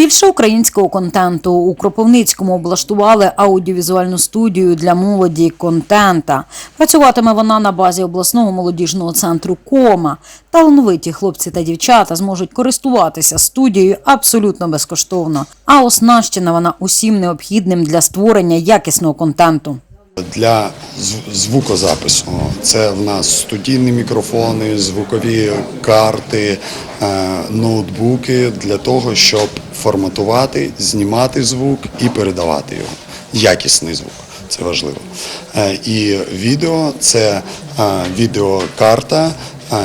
Більше українського контенту у Кропивницькому облаштували аудіовізуальну студію для молоді контента. Працюватиме вона на базі обласного молодіжного центру Кома. Талановиті хлопці та дівчата зможуть користуватися студією абсолютно безкоштовно. А оснащена вона усім необхідним для створення якісного контенту. Для звукозапису це в нас студійні мікрофони, звукові карти, е, ноутбуки для того, щоб форматувати, знімати звук і передавати його. Якісний звук. Це важливо. Е, І відео це е, відеокарта,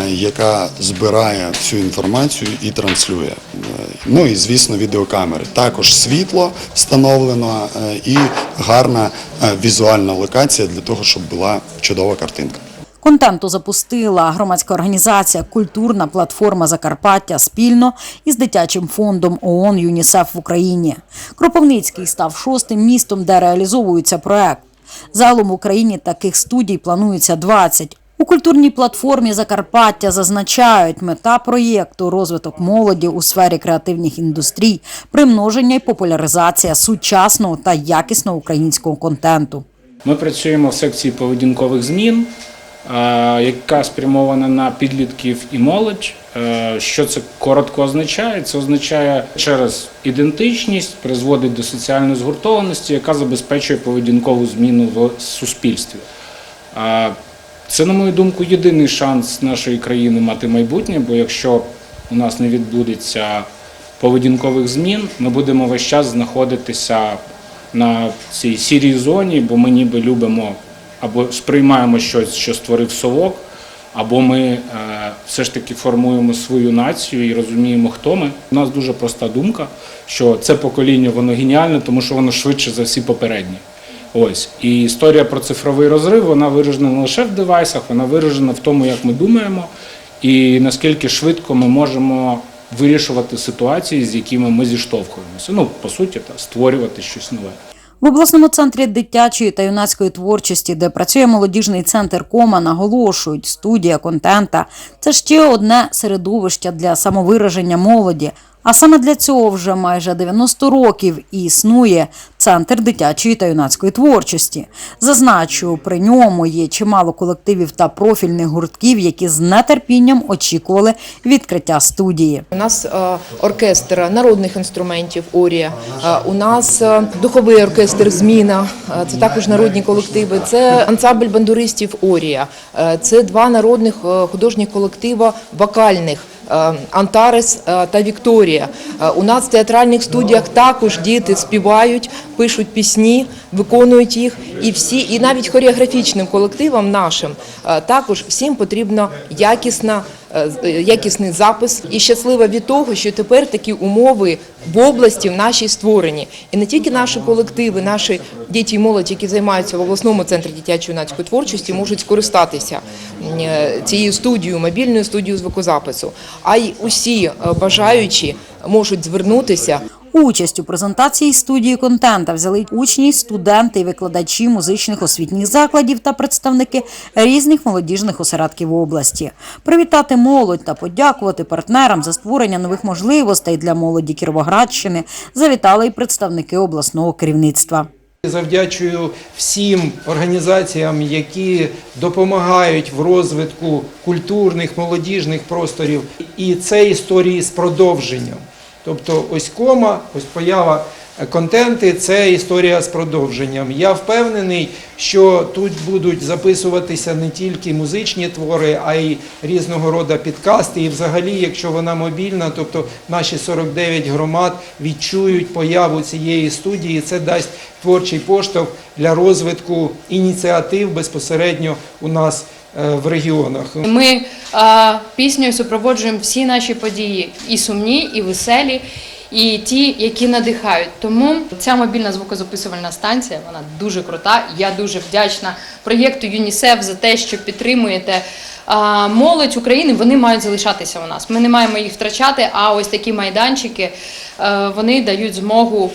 яка збирає всю інформацію і транслює. Е, Ну і звісно, відеокамери. Також світло встановлено е, і гарна е, візуальна локація для того, щоб була чудова картинка. Контенту запустила громадська організація Культурна платформа Закарпаття спільно із дитячим фондом ООН ЮНІСЕФ в Україні. Кропивницький став шостим містом, де реалізовується проект. Загалом в Україні таких студій планується 20. У культурній платформі Закарпаття зазначають, мета проєкту розвиток молоді у сфері креативних індустрій, примноження і популяризація сучасного та якісного українського контенту. Ми працюємо в секції поведінкових змін, яка спрямована на підлітків і молодь. Що це коротко означає? Це означає через ідентичність призводить до соціальної згуртованості, яка забезпечує поведінкову зміну в суспільстві. Це, на мою думку, єдиний шанс нашої країни мати майбутнє, бо якщо у нас не відбудеться поведінкових змін, ми будемо весь час знаходитися на цій сірій зоні, бо ми ніби любимо або сприймаємо щось, що створив совок, або ми е, все ж таки формуємо свою націю і розуміємо, хто ми. У нас дуже проста думка, що це покоління воно геніальне, тому що воно швидше за всі попередні. Ось і історія про цифровий розрив вона виражена не лише в девайсах, вона виражена в тому, як ми думаємо, і наскільки швидко ми можемо вирішувати ситуації, з якими ми зіштовхуємося. Ну, по суті, та створювати щось нове. В обласному центрі дитячої та юнацької творчості, де працює молодіжний центр Кома, наголошують, студія контента це ще одне середовище для самовираження молоді. А саме для цього вже майже 90 років і існує центр дитячої та юнацької творчості. Зазначу, при ньому є чимало колективів та профільних гуртків, які з нетерпінням очікували відкриття студії. У нас е, оркестр народних інструментів Орія. Е, У нас е, духовий оркестр Зміна. Це також народні колективи. Це ансамбль бандуристів Орія. Це два народних художніх колектива вокальних. Е, Антарес е, та Вікторія. Е, У нас в театральних студіях також діти співають, пишуть пісні, виконують їх. І всі, і навіть хореографічним колективам нашим також всім потрібна якісна якісний запис. І щаслива від того, що тепер такі умови в області в нашій створені. І не тільки наші колективи, наші діти і молодь, які займаються в обласному центрі дитячої юнацької творчості, можуть скористатися е, цією студією, мобільною студією звукозапису, а й усі е, бажаючі можуть звернутися Участь у презентації студії контента взяли учні, студенти і викладачі музичних освітніх закладів та представники різних молодіжних осередків області. Привітати молодь та подякувати партнерам за створення нових можливостей для молоді Кіровоградщини завітали й представники обласного керівництва. Завдячую всім організаціям, які допомагають в розвитку культурних, молодіжних просторів. І це історії з продовженням. Тобто, ось кома, ось поява контенти це історія з продовженням. Я впевнений, що тут будуть записуватися не тільки музичні твори, а й різного роду підкасти. І взагалі, якщо вона мобільна, тобто наші 49 громад відчують появу цієї студії, це дасть творчий поштовх для розвитку ініціатив безпосередньо у нас е, в регіонах. Ми а, піснею супроводжуємо всі наші події і сумні, і веселі, і ті, які надихають. Тому ця мобільна звукозаписувальна станція вона дуже крута. Я дуже вдячна проєкту ЮНІСЕФ за те, що підтримуєте. А, молодь України вони мають залишатися у нас. Ми не маємо їх втрачати. А ось такі майданчики е, вони дають змогу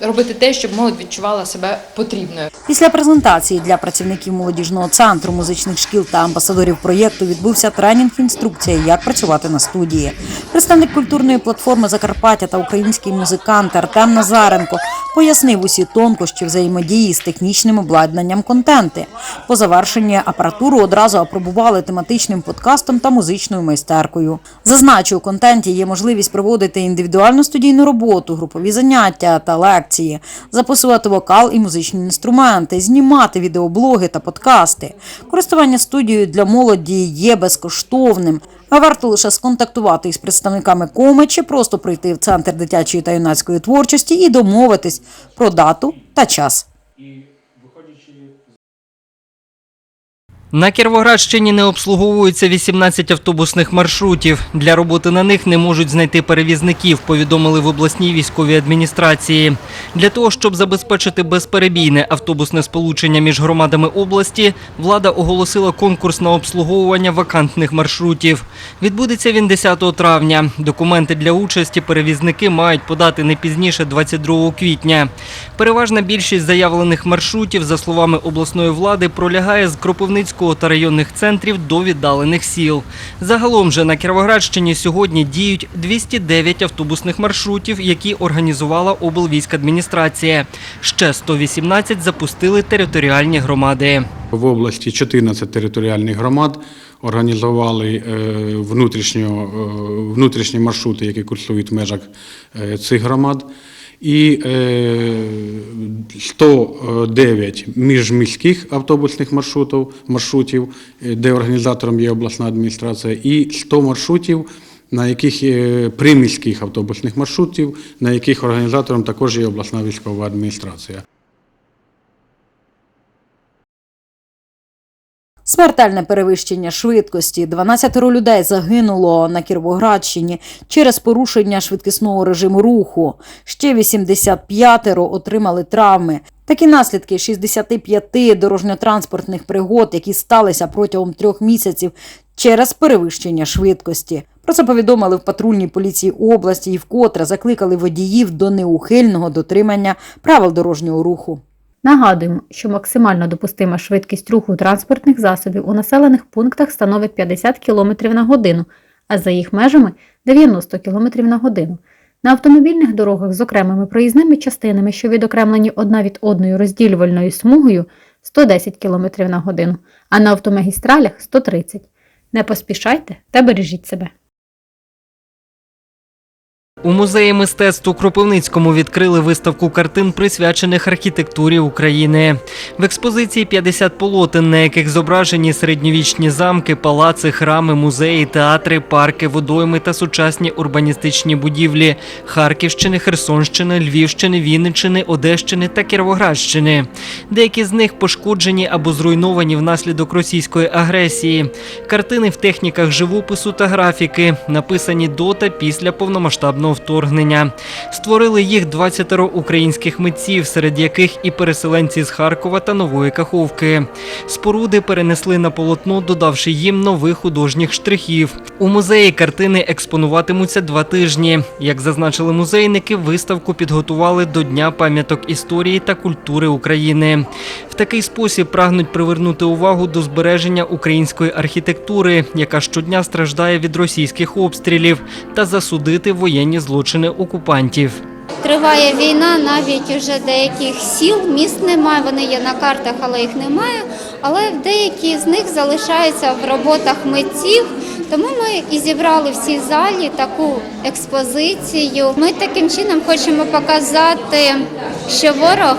робити те, щоб молодь відчувала себе потрібною. Після презентації для працівників молодіжного центру, музичних шкіл та амбасадорів проєкту відбувся тренінг інструкція, як працювати на студії. Представник культурної платформи Закарпаття та український музикант Артем Назаренко пояснив усі тонкощі взаємодії з технічним обладнанням контенти. По завершенні апаратуру одразу апробували тематичним подкастом та музичною майстеркою. Зазначу, у контенті є можливість проводити індивідуальну студійну роботу, групові заняття та лекції, записувати вокал і музичні інструменти, знімати відеоблоги та подкасти. Користування студією для молоді є безкоштовним. А варто лише сконтактувати із представниками коми чи просто прийти в центр дитячої та юнацької творчості і домовитись про дату та час. На Кіровоградщині не обслуговуються 18 автобусних маршрутів. Для роботи на них не можуть знайти перевізників, повідомили в обласній військовій адміністрації. Для того, щоб забезпечити безперебійне автобусне сполучення між громадами області, влада оголосила конкурс на обслуговування вакантних маршрутів. Відбудеться він 10 травня. Документи для участі перевізники мають подати не пізніше 22 квітня. Переважна більшість заявлених маршрутів, за словами обласної влади, пролягає з Кропивницького та районних центрів до віддалених сіл. Загалом же на Кіровоградщині сьогодні діють 209 автобусних маршрутів, які організувала облвійськадміністрація. Ще 118 запустили територіальні громади. В області 14 територіальних громад організували е, е, внутрішні маршрути, які курсують в межах е, цих громад. І е, 109 міжміських автобусних маршрутів, маршрутів, е, де організатором є обласна адміністрація, і 100 маршрутів, на яких е, приміських автобусних маршрутів, на яких організатором також є обласна військова адміністрація. Смертельне перевищення швидкості. 12 людей загинуло на Кіровоградщині через порушення швидкісного режиму руху. Ще 85 отримали травми. Такі наслідки 65 дорожньо-транспортних пригод, які сталися протягом трьох місяців через перевищення швидкості. Про це повідомили в патрульній поліції області і вкотре закликали водіїв до неухильного дотримання правил дорожнього руху. Нагадуємо, що максимально допустима швидкість руху транспортних засобів у населених пунктах становить 50 км на годину, а за їх межами 90 км на годину. На автомобільних дорогах з окремими проїзними частинами, що відокремлені одна від одної розділювальною смугою 110 км на годину, а на автомагістралях 130 Не поспішайте та бережіть себе. У музеї мистецтв у Кропивницькому відкрили виставку картин, присвячених архітектурі України. В експозиції 50 полотен, на яких зображені середньовічні замки, палаци, храми, музеї, театри, парки, водойми та сучасні урбаністичні будівлі Харківщини, Херсонщини, Львівщини, Вінниччини, Одещини та Кіровоградщини. Деякі з них пошкоджені або зруйновані внаслідок російської агресії. Картини в техніках живопису та графіки, написані до та після повномасштабного вторгнення. Створили їх 20 українських митців, серед яких і переселенці з Харкова та Нової Каховки. Споруди перенесли на полотно, додавши їм нових художніх штрихів. У музеї картини експонуватимуться два тижні. Як зазначили музейники, виставку підготували до Дня пам'яток історії та культури України. В такий спосіб прагнуть привернути увагу до збереження української архітектури, яка щодня страждає від російських обстрілів, та засудити воєнні злочини окупантів. Триває війна, навіть уже деяких сіл, міст немає, вони є на картах, але їх немає. Але деякі з них залишаються в роботах митців. Тому ми і зібрали в цій залі таку експозицію. Ми таким чином хочемо показати, що ворог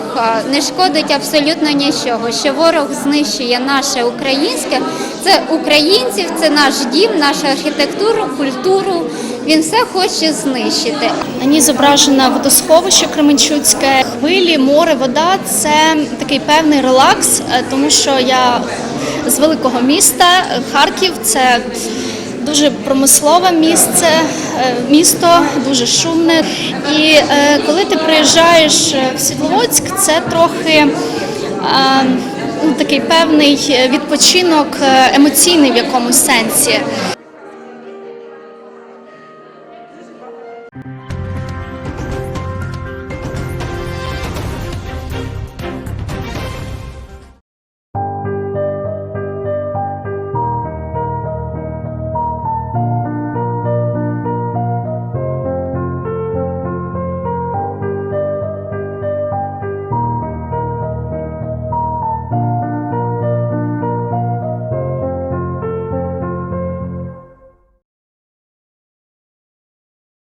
не шкодить абсолютно нічого, що ворог знищує наше українське. Це українців, це наш дім, нашу архітектуру, культуру. Він все хоче знищити. На ній зображено водосховище Кременчуцьке, хвилі, море, вода це такий певний релакс, е, тому що я з великого міста. Харків це дуже промислове місце, е, місто, дуже шумне. І е, коли ти приїжджаєш в Світловодськ, це трохи. ну, Такий певний відпочинок емоційний в якомусь сенсі.